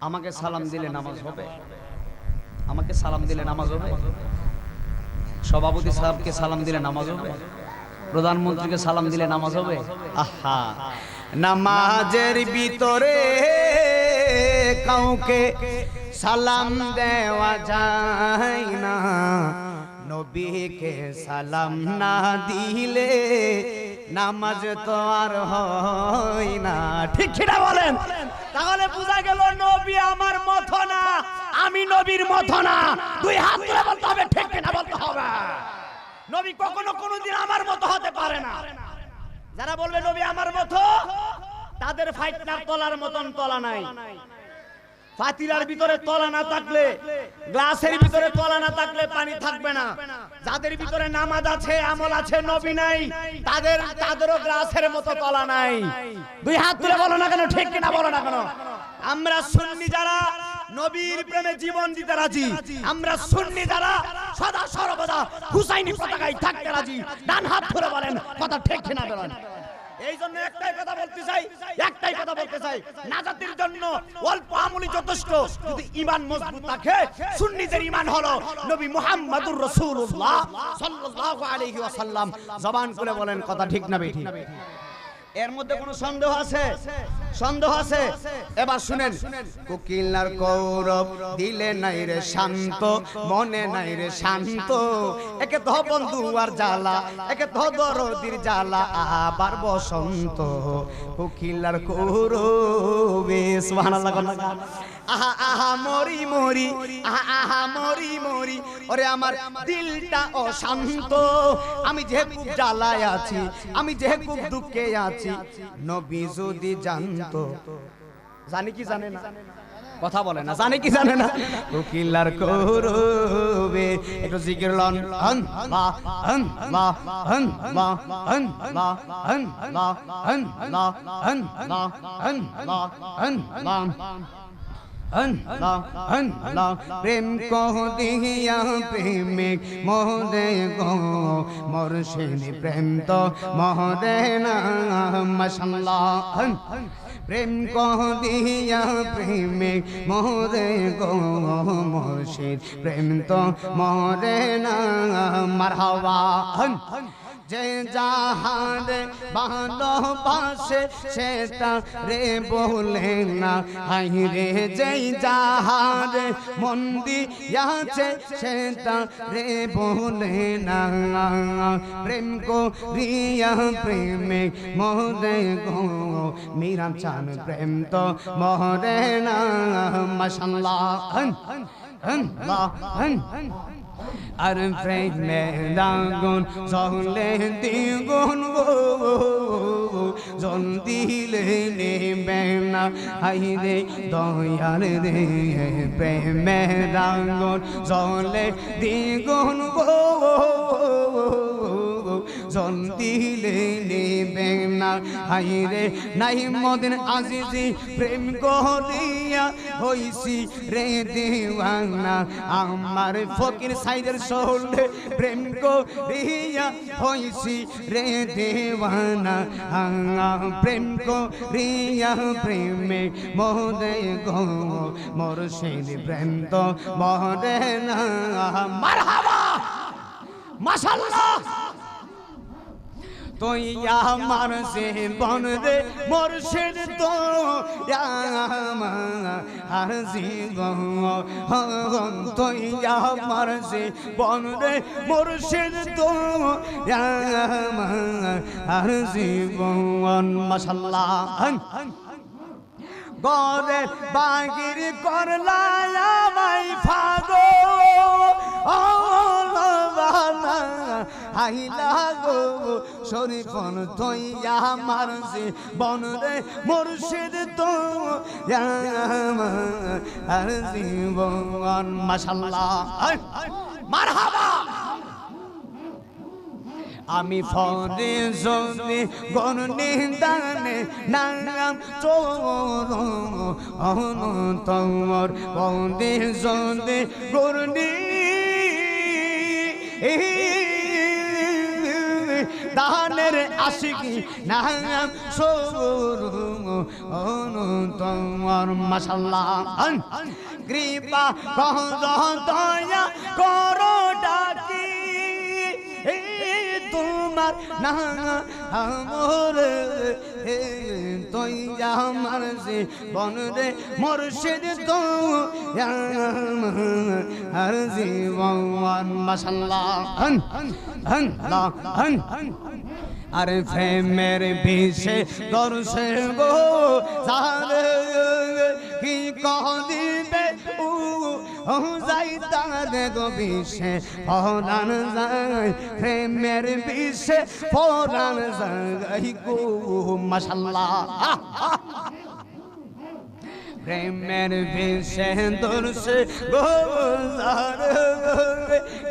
আমাকে সালাম দিলে নামাজ হবে। আমাকে সালাম দিলে নামাজ হবে। সভাপতি সাহেবকে সালাম দিলে নামাজ হবে। প্রধানমন্ত্রীকে সালাম দিলে নামাজ হবে। আহা। নামাজের ভিতরে কাউকে সালাম দেওয়া যায় না। নবীকে সালাম না দিলে নামাজ তো আর হয় না। ঠিক কিনা বলেন? তাহলে বোঝা গেল নবী আমার মত না আমি নবীর মত না দুই হাত তুলে বলতে হবে, ঠিক কিনা বলতে হবে। নবী কখনো কোনোদিন আমার মত হতে পারে না। যারা বলবে, নবী আমার মত, তাদের ফাইটনার তলার মতন তলা নাই। পাতিলার ভিতরে তলা না থাকলে, গ্লাসের ভিতরে তলা না থাকলে পানি থাকবে না। যাদের ভিতরে নামাজ আছে, আমল আছে, নবী নাই, তাদের তাদেরও গ্লাসের মতো তলা নাই। দুই হাত তুলে বলো না কেন, ঠিক কিনা বলো না কেন? আমরা সুন্নি যারা, নবীর প্রেমে জীবন দিতে রাজি। আমরা সুন্নি যারা, সদা সর্বদা হুসাইনি পতাকায় থাকতে রাজি। ডান হাত ধরে বলেন, কথা ঠিক কিনা বলেন? এই জন্য একটাই কথা বলতে চাই একটাই কথা বলতে চাই। নাজাতের জন্য অল্প আমলি যথেষ্ট। যদি ইমান মজবুত থাকে সুন্নিদের ইমান হলো নবী মুহাম্মাদুর রাসূলুল্লাহ সাল্লাল্লাহু আলাইহি ওয়াসাল্লাম। জবান খুলে বলেন কথা ঠিক না বেঠি এর মধ্যে কোনো সন্দেহ আছে। সন্দেহ আছে? এবার শুনেন। কোকিলার কৌরব দিলে নাই রে শান্ত, মনে নাই রে শান্ত। একে তো বন্ধু আর জ্বালা, একে তো দরদির জ্বালা, আবার বসন্ত। কোকিলার কৌরবে সুবহানাল্লাহ আহা আহা, মরি মরি, আহা আহা, মরি মরি। ওরে আমার দিলটা অশান্ত। আমি যে খুব জ্বালায় আছি, আমি যে খুব দুঃখে আছি, নবী যদি জানতো জানি কি জানে না কথা বলে না জানে কি জানে না করবে একটু জিকির লন হন বা হন বা হন বা হন বা হন বা হন বা হন বা হন বা হন লা প্রেম কহ দিহিয়া প্রেমিক মহদে গো মরশেদ প্রেম তো মহদে না মশাল্লাহ प्रेम को दिया प्रेम मोरे गो मोशी प्रेम तो मोरे ना मरहवा। যে যাহারে ভালোবাসে সেটা রে বলে না। হাই রে, যেই যাহারে মন্দি আছে সেটা রে বলে না। প্রেম কো রিয়া প্রেমে মোরে গো মীরা চান প্রেম তো মোরে না। মশাল্লাহ হন হন হন হন। عرفه مهدان زهله دیگون گو زن دیله نیبنا هایده دویار ده به مهدان زهله دیگون گو زن دیله না হাই রে নাই মদিন আজিজি, প্রেম গলিয়া হইছি রে দেওয়ানা। আমার ফকির সাইদের শোলে প্রেম করিয়া হইছি রে দেওয়ানা। প্রেম করিয়া প্রেমে মোদে গো, মোর সেই প্রেম তো মরে না। মারহাবা! মাশাল্লাহ! তুই আমার সে বন রে মোরশেদ তো আর জীবন। তুই আমার সে বন রে মোরশেদ তো আর জীবন। মাসাল্লাহ গরে বাগির করলা আইলা গো শরীফন তৈয়া মারছে বন রে মুর্শিদ তো আর জীবন। মাশাল্লাহ মারহাবা। আমি ফরে জনে গণ নিদানে নাম চোর অন তোমার বন্দে জনে গরনি দানের আশিকি নাম অনু তোমার মাশাল্লাহ। কৃপা কহ দয়া করো ডাকি তোমার না আমর তুই আমার সে বন রে মুর্শিদ তো আর জীবন মাশাল্লাহ। হন হন হন প্রেমের বিষে দর্শে গো সারে কি কহ দিবে যাই তারে গো বিষে পরাণ যায় প্রেমের বিষে পরাণ যাই গো মাশাল্লাহ। প্রেমের বিষে দর্শে গোজার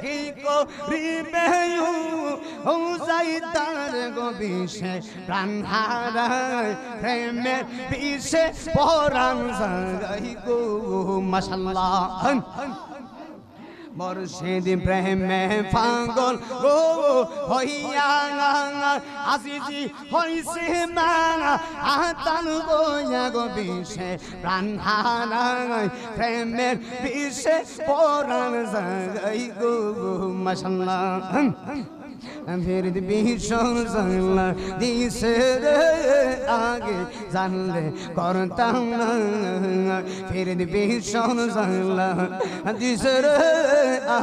কি করিবে যাই তার গো বিষে প্রাণ হারায়, প্রেমের বিষে পরাণ যায় গো, মাশাল্লাহ। মুর্শিদ প্রেমে পাগল। গো হইয়া আসিছি হইছে মানা। আতান বইয়া গো বিষে প্রাণ হারায় প্রেমের বিষে, পরাণ জাগাই গো, মাশাল্লাহ। ফির দিছে রে আগে জানলে করতাম না ফির দিছে রে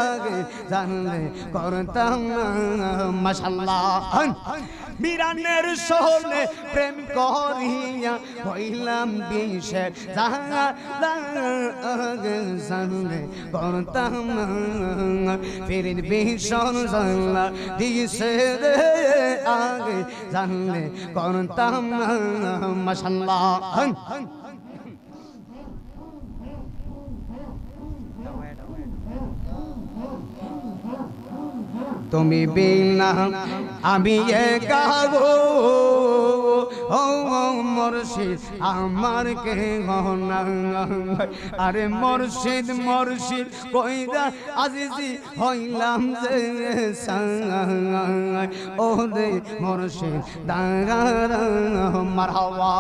আগে জানলে করতাম না মাশাল্লাহ মিরানের সোহনে প্রেম করিয়া হইলাম বিষে জানলে করতাম না ফির ভীষণ জানলা দিছে রে আগে জানলে করতাম মাশাল্লাহ। তুমি বিনা, আমি একা গো ও মুর্শিদ, আমার কে গহনা আরে মুর্শিদ মুর্শিদ, কইরা আজিজি হইলাম যে ও রে মুর্শিদ দাগার মারহাবা।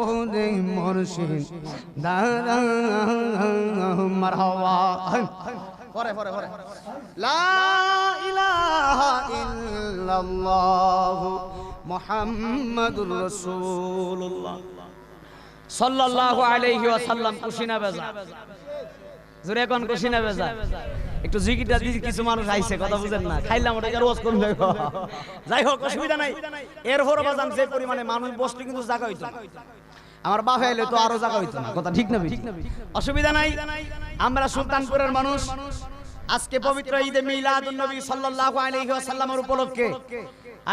ও রে মুর্শিদ দাগার মারহাবা। পরে পরে পরে। লা ইলাহা ইল্লাল্লাহ মুহাম্মাদুর রাসূলুল্লাহ। সাল্লাল্লাহু আলাইহি ওয়াসাল্লাম কুশিনা বেজা জোরে কোন কুশিনা বেজা একটু জিকিরটা দিছি কিছু মানুষ আইছে, কথা বুঝেন না। খাইলাম ওটা রোজ করুন যাই হোক, অসুবিধা নাই। এরপর বাজান, যে পরিমাণে মানুষ বসলে কিন্তু জায়গা হইতো না। আমার বাপে এলে তো আরও জায়গা হইতো না। কথা ঠিক না ঠিক অসুবিধা নাই? আমরা সুলতানপুরের মানুষ। আজকে পবিত্র ঈদে মিলাদুন নবী সাল্লাল্লাহু আলাইহি ওয়াসাল্লামের উপলক্ষে।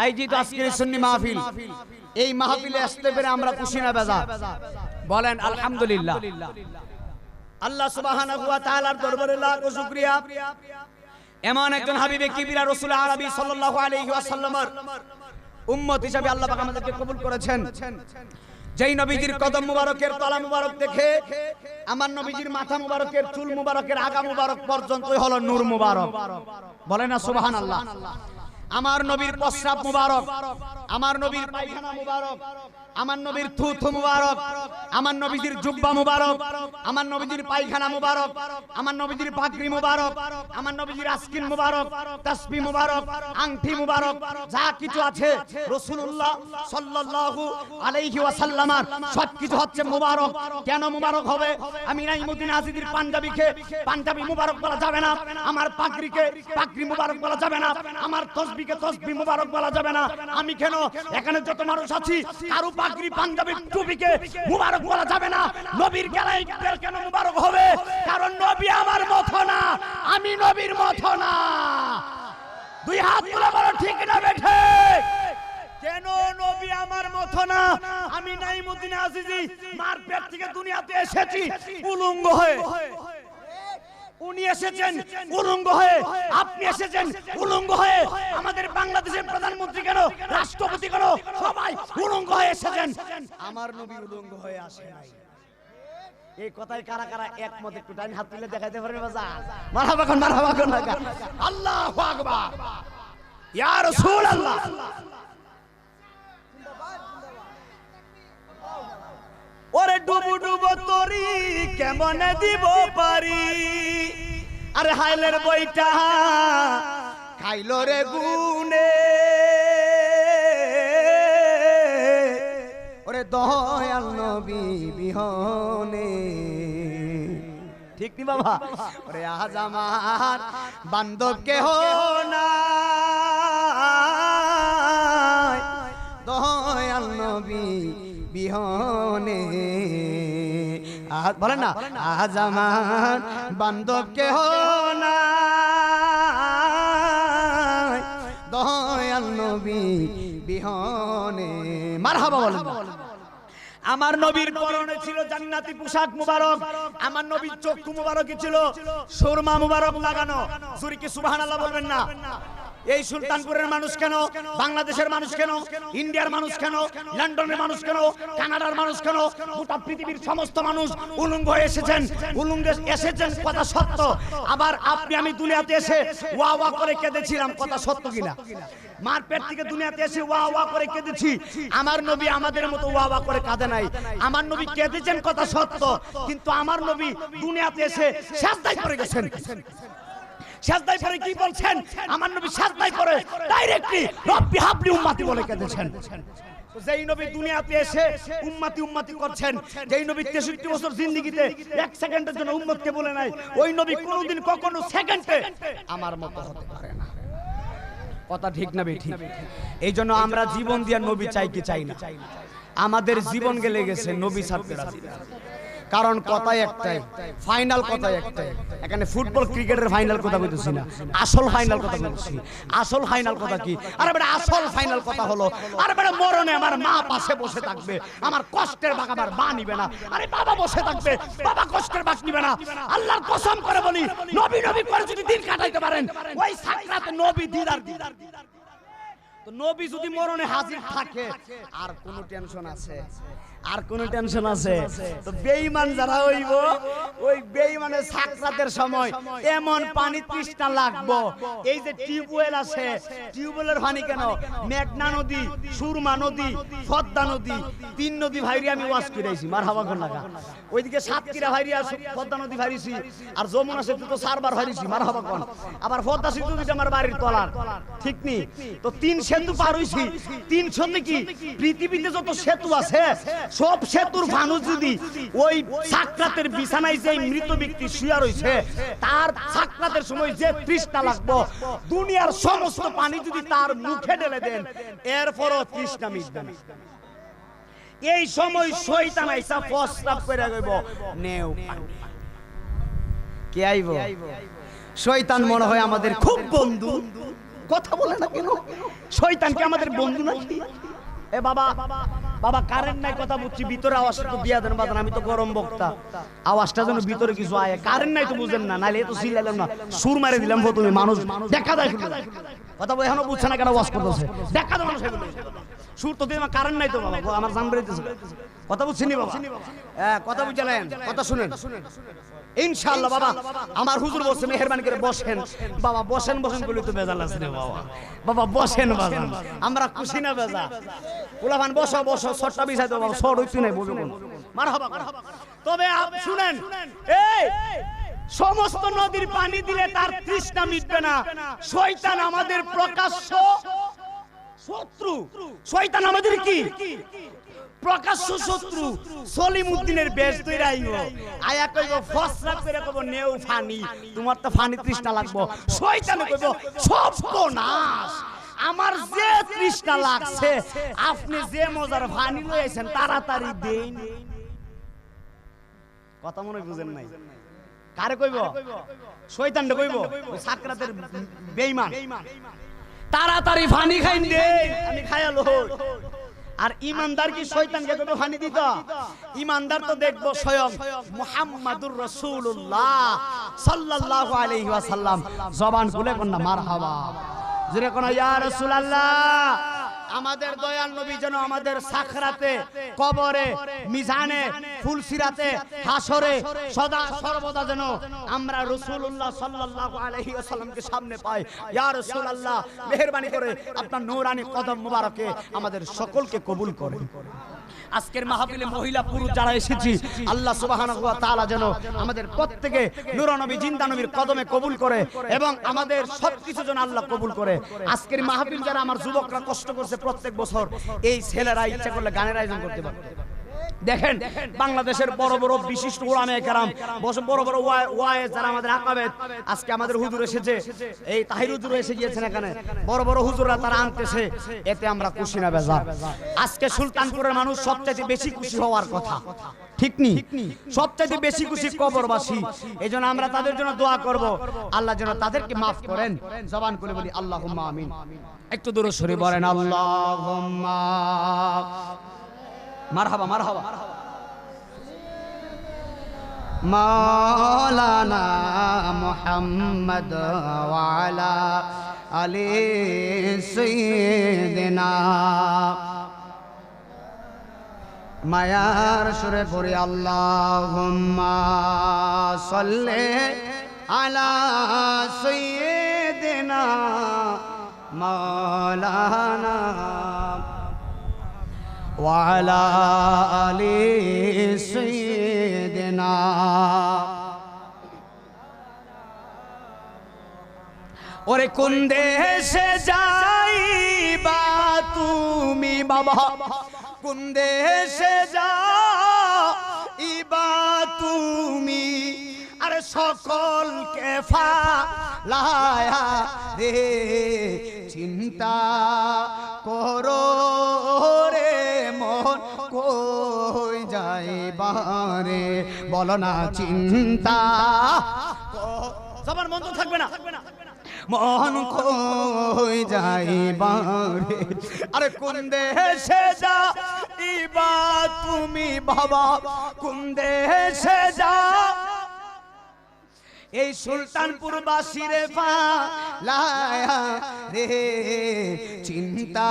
আয়োজিত আজকের সুন্নি মাহফিল। এই মাহফিলে আসতে পেরে আমরা খুশি না বেজা বলেন আলহামদুলিল্লাহ। আল্লাহ সুবহানাহু ওয়া তাআলার দরবারে লাখ শুকরিয়া। এমন একজন হাবিবে কিবিরা রাসূল আরবি সাল্লাল্লাহু আলাইহি ওয়াসাল্লামের উম্মত হিসাবে আল্লাহ পাক আমাদেরকে কবুল করেছেন। যেই নবীজির কদম মুবারকের তলা মুবারক দেখে আমার নবীজির মাথা মুবারকের চুল মুবারকের আগা মুবারক পর্যন্ত হলো নূর মুবারক। বলে না সুবহানাল্লাহ। আমার নবীর প্রস্রাব মুবারক। আমার নবীর পায়খানা মুবারক। আমার নবীর থুথু মুবারক, আমার নবীজির জুব্বা মুবারক, আমার নবীজির পায়খানা মুবারক, আমার নবীজির পাগড়ি মুবারক, আমার নবীজির আস্কিন মুবারক, তাসবি মুবারক আংটি মুবারক, যা কিছু আছে রাসূলুল্লাহ সাল্লাল্লাহু আলাইহি ওয়াসাল্লামার সবকিছু হচ্ছে মুবারক। কেন মুবারক হবে? আমি নাইমুদ্দিন আজিদির পাঞ্জাবিকে পাঞ্জাবি মুবারক বলা যাবে না, আমার পাগড়িকে পাগড়ি মুবারক বলা যাবে না, আমার তসবিকে তসবি মুবারক বলা যাবে না। আমি কেন? এখানে যত মানুষ আছি, কারও পাগড়ি পাঞ্জাবি টুপিকে মুবারক বলা যাবে না। নবীর গেলাই কেন মুবারক হবে? কারণ নবী আমার মতো না। আমি নবীর মতো না। দুই হাত তুলে বলো, ঠিক না বেঠে? কেন নবী আমার মতো না? আমি নাইমুদ্দিন আজিজি মার পেট থেকে দুনিয়াতে এসেছি। উলঙ্গ হয়ে। উনি এসেছেন উলঙ্গ হয়ে, আপনি এসেছেন উলঙ্গ হয়ে। আমাদের বাংলাদেশের প্রধানমন্ত্রী কেন, রাষ্ট্রপতি কেন, সবাই উলঙ্গ হয়ে এসেছেন। আমার নবী উলঙ্গ হয়ে আসে নাই। এই কথায় কারা কারা একমত, একটু টাইম হাত তুলে দেখাইতে পারেন বাজা মারহাবা কোন মারহাবা কোন আল্লাহু আকবার। ইয়া রাসূলুল্লাহ। ওরে ডুবু ডুবু তরি, কেমনে দিব পারি? আরে হাইলের বইটা খাইলো রে গুনে। ওরে দয়াল নবী বিহনে। ঠিক নি বাবা? ওরে আজ আমার বান্ধব কেহ না দয়াল নবী বিহনে। বলেন না আজ আমার বান্ধব কেহ না দয়াল নবী বিহনে। মারহাবা বলেন না। আমার নবীর পরনে ছিল জান্নাতি পোশাক মুবারক আমার নবীর চক্ষু মুবারকই ছিল সুরমা মুবারক লাগানো। সুরিকে সুবহানাল্লাহ বলবেন না। এই সুলতানপুরের মানুষ কেন? বাংলাদেশের মানুষ কেন? ইন্ডিয়ার মানুষ কেন? লন্ডনের মানুষ কেন? কানাডার মানুষ কেন? গোটা পৃথিবীর সমস্ত মানুষ উলঙ্গ এসেছেন। উলঙ্গ এসেছেন, কথা সত্য। আবার আপনি, আমি দুনিয়াতে এসে ওয়া ওয়া করে কেঁদেছিলাম, কথা সত্য কিনা? মার পেট থেকে দুনিয়াতে এসে ওয়া ওয়া করে কেঁদেছি। আমার নবী আমাদের মতো ওয়া ওয়া করে কাঁদে নাই। আমার নবী কেঁদেছেন, কথা সত্য। কিন্তু আমার নবী দুনিয়াতে এসে সাজদাই করে গেছেন। সাজদাই করে কি বলছেন? আমার নবী সাজদাই করে ডাইরেক্টলি রব্বি হাবলি উম্মতি বলে কেঁদেছেন। যেই নবী দুনিয়াতে এসে উম্মতি উম্মতি করছেন, যেই নবী 63 বছর জিন্দেগিতে এক সেকেন্ডের জন্য উম্মতকে বলে নাই, ওই নবী কোনোদিন কখনো সেকেন্ডে আমার মতো হতে পারে না। কথা ঠিক না ঠিক এই জন্য আমরা জীবন দিয়ে নবী চাই কি চাই না? আমাদের জীবন গেলে গেছে নবী ছাড়তে রাজি না। কারণ কথাই একটাই ফাইনাল কথাই একটাই। এখানে ফুটবল ক্রিকেটের ফাইনাল কথা বলতেছি না। আসল ফাইনাল কথা বলছি আসল ফাইনাল কথা কি? আরে বেটা, আসল ফাইনাল কথা হলো, আরে বেটা, মরণে আমার মা পাশে বসে থাকবে। আমার কষ্টের বাঘ আমার মা নিবে না। আরে বাবা বসে থাকবে, বাবা কষ্টের বাঘ নিবে না। আল্লাহর কসম করে বলি, নবী নবী করে যদি দিন কাটাইতে পারেন, ওই সাকরাতে নবী দিদার দিদার নবী যদি মরণে হাজির থাকে, আর কোন টেনশন আছে? আর কোন টেনশন আছে। তো বেঈমান যারা হইব ওই বেঈমানের সাকরাতের সময় এমন পানি তৃষ্ণা লাগবো। এই যে টিউবওয়েল আছে টিউবওয়েলের পানি কেন? মেঘনা নদী সুরমা নদী পদ্মা নদী তিন নদী ভাইরি আমি ওয়াশ করেছি মার হাওয়া কোন লাগা ওইদিকে সাতকিরা ভাইরি আছে পদ্মা নদী ভাইরিছি আর যমুনা সেতু তো চারবার ভাইরিছি মার হাওয়া কোন আবার পদ্মা সেতু দুটো আমার বাড়ির তলার ঠিক নি? তো তিন সেতু পার হইছি। তিন সেতু কি? পৃথিবীতে যত সেতু আছে সব সেতুর মানুষ যদি ওই সাকরাতের বিছানায় যে মৃত ব্যক্তি শুয়া রইছে তার সাকরাতের সময় যে তৃষ্ণা লাগবো, দুনিয়ার সমস্ত পানি যদি তার মুখে ঢেলে দেন, এরপরও তৃষ্ণা মিটবে না। এই সময় শয়তান আইসা প্রস্তাব করে গইব নেও কে আইব? শয়তান মনে হয় আমাদের খুব বন্ধু। কথা বলে না কেন? শয়তান কি আমাদের বন্ধু নাকি? এ বাবা বাবা কারেন্ট নাই কথা বুঝছি ভিতরে আওয়াজটা তো দিয়া দেন বাদান আমি তো গরম বক্তা। আওয়াজটা যেন ভিতরে কিছু আয়। কারেন্ট নাই তো বুঝেন না নাহলে তো সিলাইলাম না। সুর মারে দিলাম তুমি মানুষ দেখা দেয়। কথা বলে এখনও বুঝছে না কেন ওয়াজ করতেছে। দেখা দাও মানুষ সুর তো দিয়ে কারেন্ট নাই তো বাবা আমার জান বেরিয়েছে কথা বুঝছিনি বাবা? হ্যাঁ, কথা বুঝালেন কথা শুনেন। ইনশাআল্লাহ বাবা আমার হুজুর বসে মেহেরবানি করে বসেন। বাবা বসেন বসেন বলে তো বেজাল আছে বাবা। বাবা বসেন বাজান। আমরা খুশি না বেজা উলাফান বসো বসো ছটটা বিছাই দাও বাবা ছট হইতে নাই মারহাবা মারহাবা। তবে শুনেন এই সমস্ত নদীর পানি দিলে তার তৃষ্ণা মিটবে না। শয়তান আমাদের প্রকাশ্য শত্রু। শয়তান আমাদের কি? প্রকাশ্য শত্রু সলিম উদ্দিনের বেশ তৈরি আয়া কইব ফসরা করে কইব, নেও ফানি। তোমার তো ফানি তৃষ্ণা লাগবো। শয়তানে কইব সর্বনাশ। আমার যে তৃষ্ণা লাগছে, আপনি যে মজার ফানি লইছেন তাড়াতাড়ি দেন। কথা মনে বুঝেন নাই? কারে কইব? শয়তান কইব? সাকরাতের বেঈমান। তাড়াতাড়ি ফানি খাইন দে। আমি খায়ালো আর ইমানদার কি শয়তানকে কবে ফানি দিত? ইমানদার তো দেখব স্বয়ং মুহাম্মাদুর রাসূলুল্লাহ সাল্লাল্লাহু আলাইহি ওয়াসাল্লাম। জবান খুলে কোন না মারহাবা। জোরে কোন ইয়া রাসূলুল্লাহ আমাদের দয়াল নবী যেন আমাদের সাখরাতে কবরে মিজানে ফুলসিরাতে হাসরে সদা সর্বদা যেন আমরা রসুল্লাহ সাল্লাহ আলাইহি আসাল্লামকে সামনে পাই। ইয়া রসুল আল্লাহ মেহরবানি করে আপনার নৌরানি কদম মুবারকে আমাদের সকলকে কবুল করুন। আজকের মাহফিলে মহিলা, পুরুষ যারা এসেছি, আল্লাহ তাআলা যেন আমাদের প্রত্যেকে নূর নবী জিন্দা নবীর কদমে কবুল করে এবং আমাদের সবকিছু যেন আল্লাহ কবুল করে। আজকের মাহফিল যারা আমার যুবকরা কষ্ট করছে প্রত্যেক বছর, এই ছেলেরা ইচ্ছা করলে গানের আয়োজন করতে পারে। দেখেন বাংলাদেশের বড় বড় বিশিষ্ট ওলামে কেরাম বড় বড় ওয়া- ওয়ায়েজ যারা আমাদের আকাবেদ আজকে আমাদের হুজুর এসেছে এই তাহির হুজুর এসে গিয়েছেন এখানে বড় বড় হুজুররা তারা আনতেছে এতে আমরা খুশি না বেজার। আজকে সুলতানপুরের মানুষ সবচেয়ে বেশি খুশি হওয়ার কথা। ঠিক নি? সবচেয়ে বেশি খুশি কবরবাসী। এই জন্য আমরা তাদের জন্য দোয়া করব। আল্লাহ যেন তাদেরকে মাফ করেন। জবান করে বলি আল্লাহ আমিন। একটু দূরে সরে বলেন আল্লাহ। মারহাবা মারহাবা মাওলানা মুহাম্মদ ওয়ালা আলী সাইয়্যিদিনা মায়ার সুরে পড়ি আল্লাহুম্মা সাল্লি আলা সাইয়্যিদিনা মাওলানা وعلى آل سيدنا ওরে কোন দেশে যাইবা তুমি বাবা কোন দেশে যাইবা তুমি আরে সকলকে ফালায়া রে চিন্তা করো রে মন কই যাইবারে বলো না চিন্তা। সবার মন তো থাকবে না। মন কই যাইবারে। আরে কোন দেশে যাইবা তুমি বাবা, কোন দেশে যা। এই সুলতানপুর বাসিরে পালায়া রে, চিন্তা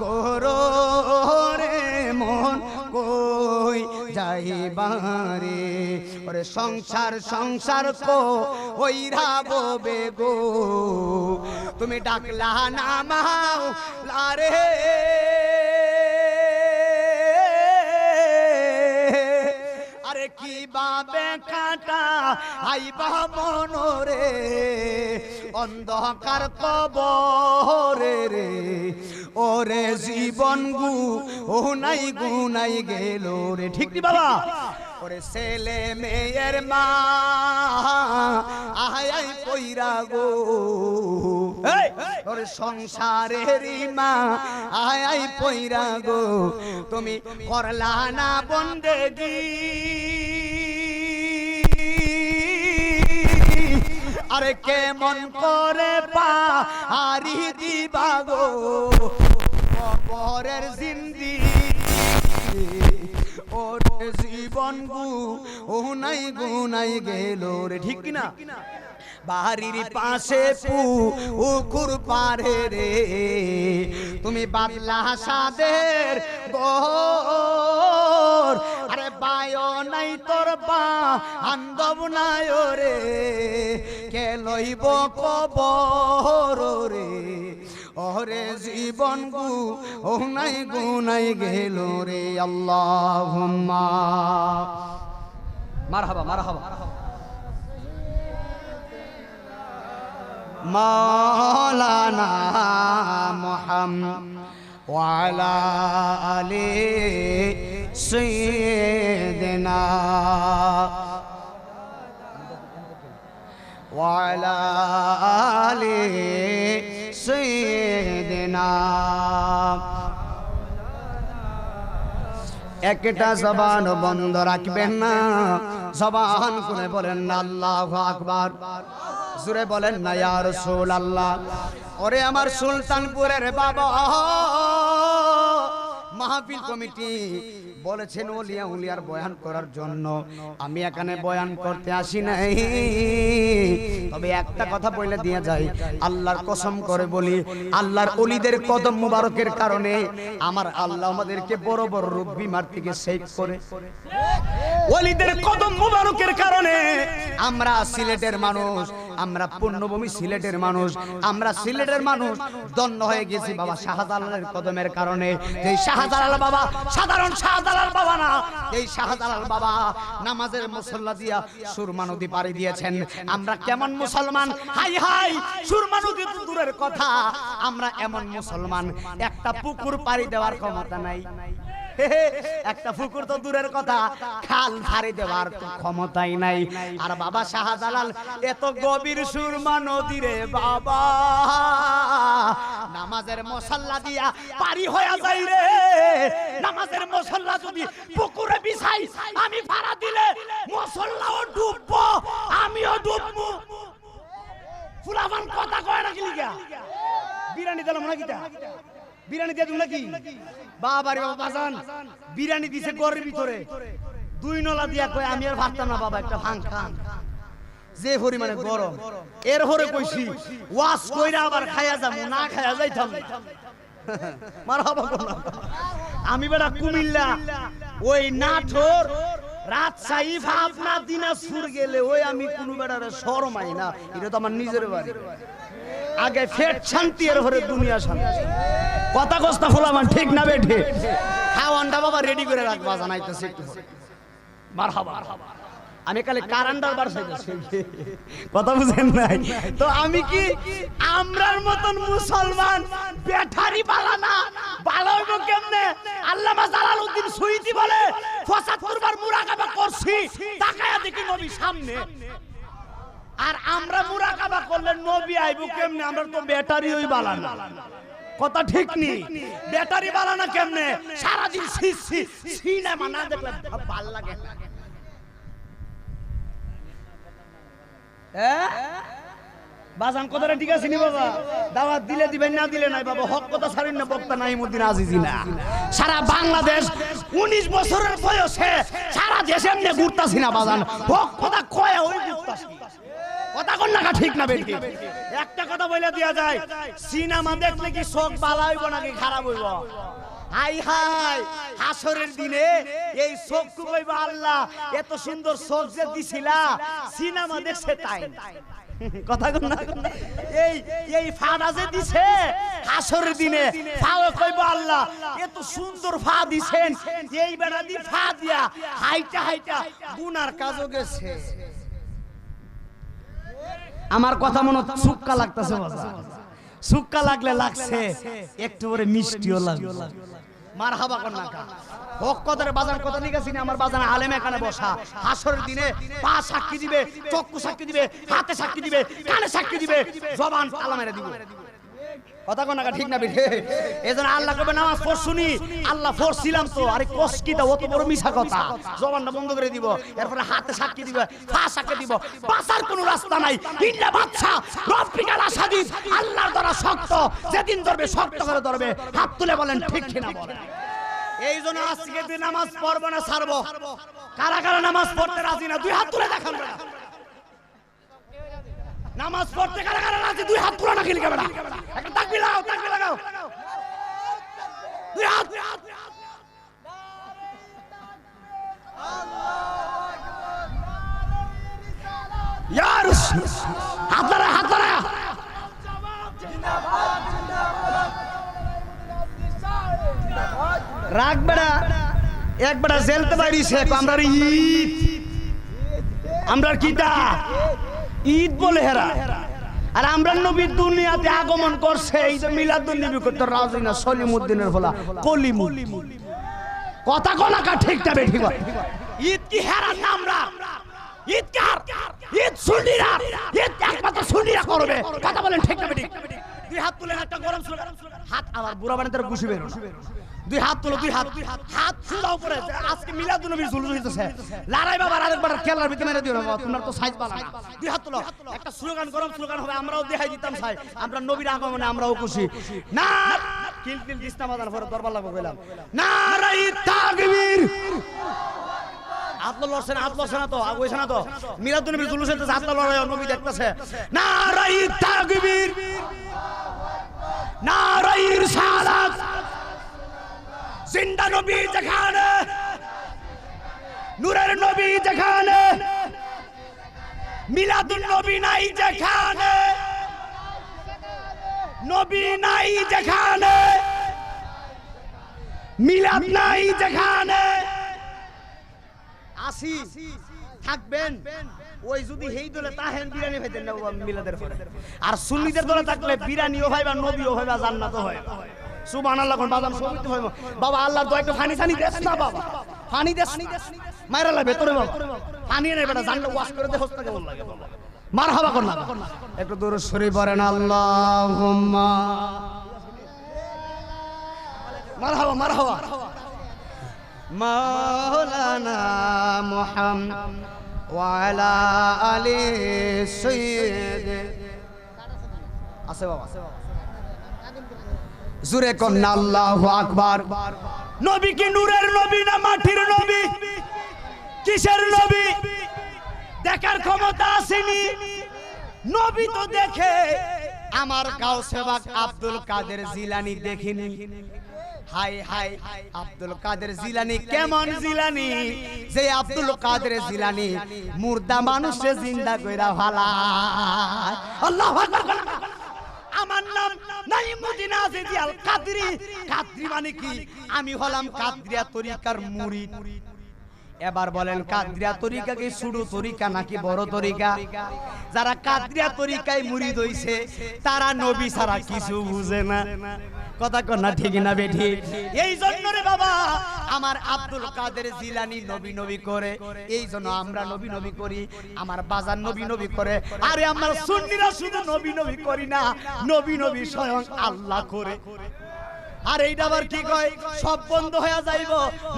করো রে, মন কই যাইবারে। ওরে সংসার সংসার কো ওইরা ববে গো। তুমি ডাকলা না মাও, লারে। আরে কি বাবে কাটা আইবা মনরে। অন্ধকার কবরে রে। ওরে জীবন গু, ও নাই গুনাই গেল রে। ঠিক নি বাবা? ওরে ছেলে মেয়ের মা, আহাই আই কইরা গো। ওরে সংসারের মা আয় আই পইরা গো। তুমি করলা না বন্দেগি। আরে কেমন করে পা হারি দিবা গো? কবরের জিন্দি। ওরে জীবন গু ও নাই গুনাই গেল রে, ঠিক না বাড়ির পাশে পু উকুর পারে রে। তুমি বাদলা সাদের গোর আরে বায় নাই তোর বা আন্দব নাই রে কে লইব কব রে অরে জীবন গু ও নাই গু নাই গেল রে আল্লাহ মার হবা মার হবা মৌলানা মোহাম্মদ ওয়ালা আলী سيدنا وعلى آل سيدنا একটা জবান বন্ধ রাখবেন না জবান করে বলেন না আল্লাহ আকবার জুড়ে বলেন না ইয়া রাসূল আল্লাহ ওরে আমার সুলতানপুরের বাবা মাহফিল কমিটি বলেছেন ওলিয়া উলিয়ার বয়ান করার জন্য। আমি এখানে বয়ান করতে আসি নাই। তবে একটা কথা বলে দিয়ে যাই আল্লাহর কসম করে বলি আল্লাহর অলিদের কদম মুবারকের কারণে আমার আল্লাহ আমাদেরকে বড় বড় রোগ বিমার থেকে সেভ করে। ওলিদের কদম মুবারকের কারণে আমরা সিলেটের মানুষ আমরা পূর্ণভূমি সিলেটের মানুষ, আমরা সিলেটের মানুষ দন্য হয়ে গেছি বাবা শাহজালালের কদমের কারণে। এই শাহজালাল বাবা, সাধারণ শাহজালাল বাবা না এই শাহজালাল বাবা নামাজের মুসল্লা দিয়া সুরমা নদী পাড়ি দিয়েছেন। আমরা কেমন মুসলমান? হাই হাই, সুরমা নদী তো দূরের কথা। আমরা এমন মুসলমান, একটা পুকুর পাড়ি দেওয়ার ক্ষমতা নাই। একটা ফুকুর তো দূরের কথা। খাল ধারে দেওয়ার ক্ষমতাই নাই। আর বাবা শাহজালাল, এত গভীর সুরমা নদী রে বাবা। নামাজের মশাল্লা দিয়া পারি হয়ে যাই রে। নামাজের মশাল্লা যদি পুকুরে বিছাই আমি ভাড়া দিলে মশল্লাও ডুববো আমিও ডুববো ফুলাবান কথা কয় না কিলিগা বিরিয়ানি দিলাম নাকি তা বিরিয়ানি দিয়ে দিল নাকি? বাবারে বাবা, বাজান, বিরিয়ানি দিছে গরের ভিতরে। দুই নলা দিয়া কয়, আমি আর ভাবতাম না বাবা, একটা ভাং খান। যে পরিমাণে গরম। এর হরে কইছি ওয়াশ কইরা আবার খায়া যাব, না খায়া যাইতাম। না। মারহাবা করলাম। আমি বেটা কুমিল্লা, ওই নাঠোর রাজশাহী ভাবনা দিনাজপুর গেলে ওই আমি কোনো বেটারে শরমাই না। এটা তো আমার নিজের বাড়ি। আগে ফেট শান্তি এর ঘরে দুনিয়া শান্তি। কথা কস্তা ফোলামান ঠিক না বেঠে? খাওয়ানটা বাবা রেডি করে রাখবা জানাইতেছে একটু মারহাবা। আমি কালে কারান্ডার বার কথা বুঝেন নাই? তো আমি কি আমরার মতন মুসলমান? ব্যাটারি বালানা ভালো হইব কেমনে? আল্লামা জালালউদ্দিন সুইতি বলে 75 বার মুরাকাবা করছি তাকায়া দেখি নবী সামনে। আর আমরা মুরাকাবা করলে নবী আইব কেমনে? আমরা তো ব্যাটারি ওই বালানা কথা ঠিক নি। ব্যাটারি বালানা কেমনে? সারাদিন সিনেমা না দেখলে ভালো লাগে না। হ্যাঁ? বাজান কথাটা ঠিক আছে নি বাবা? দাওয়াত দিলে দিবেন, না দিলে নাই বাবা? হক কথা ছাড়েন না, বক্তা নাইমুদ্দিন আজিজি না। সারা বাংলাদেশ উনিশ বছরের বয়সে সারা দেশে এমনি ঘুরতাছি না বাজান। হক কথা কয়ে ওই ঘুরতাছি। কথা কোন ঠিক না বেটি? একটা কথা বলে দেয়া যায়, সিনেমা কি শোক বালা খারাপ হাই হাই, হাসরের দিনে আল্লাহ, এত সুন্দর এই এই ফাড়া যে দিছে, হাসরের দিনে ফাও আল্লাহ, এত সুন্দর ফা দিছেন, এই বেড়া দি ফা দিয়া হাইটা হাইটা গুনার কাজও গেছে। আমার কথা মনে সুক্কা লাগতেছে সুক্কা লাগলে লাগছে, একটু পরে মিষ্টিও লাগবে। মার হাবা কর বাজার কথা নিয়ে আছে আমার বসা। পা সাক্ষী দিবে সাক্ষী দিবে, হাতে সাক্ষী দিবে, কানে সাক্ষী দিবে, জবান তালা মেরে দিবে। কথা ঠিক আল্লাহ কবে নামাজ আল্লাহ পড়ছিলাম তো করে দিব, এরপরে হাতে সাক্ষী দিব রাস্তা নাই। বাচ্চা শক্ত, যেদিন ধরবে শক্ত করে ধরবে। হাত তুলে বলেন, ঠিক কিনা এই জন্য আজকে নামাজ পড়ব না, ছাড়বো। কারা কারা নামাজ পড়তে রাজি না, দুই হাত তুলে দেখান। নামাজ পড়তে কারা কারা রাজি, দুই হাত তুলে না খেলি বেটা একটা তাকবীর লাগাও তাকবীর লাগাও। দুই হাত। আমরা কিটা ঈদ বলে হেরা। আর আমরা নবী দুনিয়াতে আগমন করছে, এই যে মিলাদুন নবী করতে রাজি না, সলিমুদ্দিনের ফলা কলিমুল কথা কোনাকা ঠিকটা বেঠি ঈদ কি হেরার নাম রাখ ঈদ কার? ঈদ সুন্নিরা? ঈদ করবে? কথা বলেন ঠিক? বেঠি দুই হাত একটা গরম হাত আমার বুড়া বানাতে গুছি বেরো। দুই হাত তুলো দুই হাত। হাত সুদা উপরে। আজকে মিলাদুন নবীর ঝুলু হইতেছে। লড়াই বাবা আরেকবার খেলার ভিতরে মেরে দিও বাবা তোমরা তো সাইজ পালা না। দুই হাত তুলো। একটা স্লোগান গরম স্লোগান হবে আমরাও দেখাই দিতাম সাই। আমরা নবীর আগমনে আমরাও খুশি। না! কিল কিল দিস্তা মাদার পরে দরবার লাগবো কইলাম। নারাই তাকবীর! আত্ম লড়ছে না আত্ম লড়ছে না তো আগ হইছে না তো। মিলাদুন নবীর জুলুস হইতেছে আত্ম লড়াই নবী দেখতেছে। নারাই তাকবীর! নারাই রিসালাত জিন্দা নবী যেখানে নূরের নবী যেখানে মিলাদুন নবী নাই যেখানে নবী নাই যেখানে মিলাদ নাই যেখানে আসি থাকবেন। ওই যদি হেই দলে তাহেন বিরিয়ানি খাইতেন না মিলাদের আর সুন্নিদের দলে থাকলে বিরিয়ানিও হয় বা নবীও হয় বা জান্নাতও হয়। সবিত হয় বাবা, আল্লাহর একটু ফানি সানি দেস না, বাবা। ফানি দেস মাইরা লা ভেতরে বাবা। পানি এনে বেটা, জানলে ওয়াশ করে দে, হস্তা কেমন বাবা। না একটু দূর সরি আলি সৈয়দ। আছে বাবা। জুরে কন্যা আল্লাহু আকবার। নবী কি নূরের নবী না মাটির নবী? কিসের নবী? দেখার ক্ষমতা আসেনি। নবী তো দেখে। আমার গাও সেবাক আব্দুল কাদের জিলানি দেখিনি। হাই হাই, আব্দুল কাদের জিলানি কেমন জিলানি? যে আব্দুল কাদের জিলানি মুর্দা মানুষে জিন্দা কইরা ভালা আল্লাহু আকবার। মানে কি? আমি হলাম কাদরিয়া তরিকার মুরিদ এবার বলেন, কাদরিয়া তরিকা কি শুরু তরিকা নাকি বড় তরিকা? যারা কাদরিয়া তরিকায় মুরিদ হইছে তারা নবী ছাড়া কিছু বুঝে না। কথা না ঠিক না বেঠি? এই জন্য রে বাবা, আমার আব্দুল কাদের জিলানি নবী নবী করে এই জন্য আমরা নবী নবী করি, আমার বাজার নবী নবী করে, আরে আমরা সুন্নিরা শুধু নবী নবী করি না, নবী নবী স্বয়ং আল্লাহ করে। আর এইটা আবার কি কয়? সব বন্ধ হয়ে যাইব।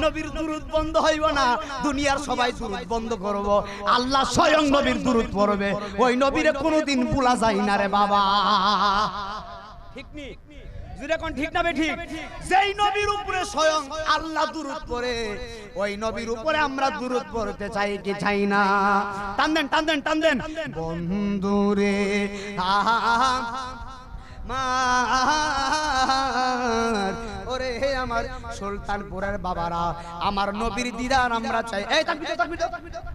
নবীর দুরুদ বন্ধ হইব না। দুনিয়ার সবাই দুরুদ বন্ধ করব। আল্লাহ স্বয়ং নবীর দুরুদ পড়বে। ওই নবীরে কোনোদিন ভুলা যায় না রে বাবা। ঠিক নি? ঠিক না বে ঠিক? যেই নবীর উপরে স্বয়ং আল্লাহ দুরুদ পড়ে ওই নবীর উপরে আমরা দুরুদ পড়তে চাই কি চাই না? টান দেন টান দেন টান দেন। বন্ধুরে আহা আমার সুলতানপুরের বাবারা আমার নবীর দিদার আমরা চাই এই।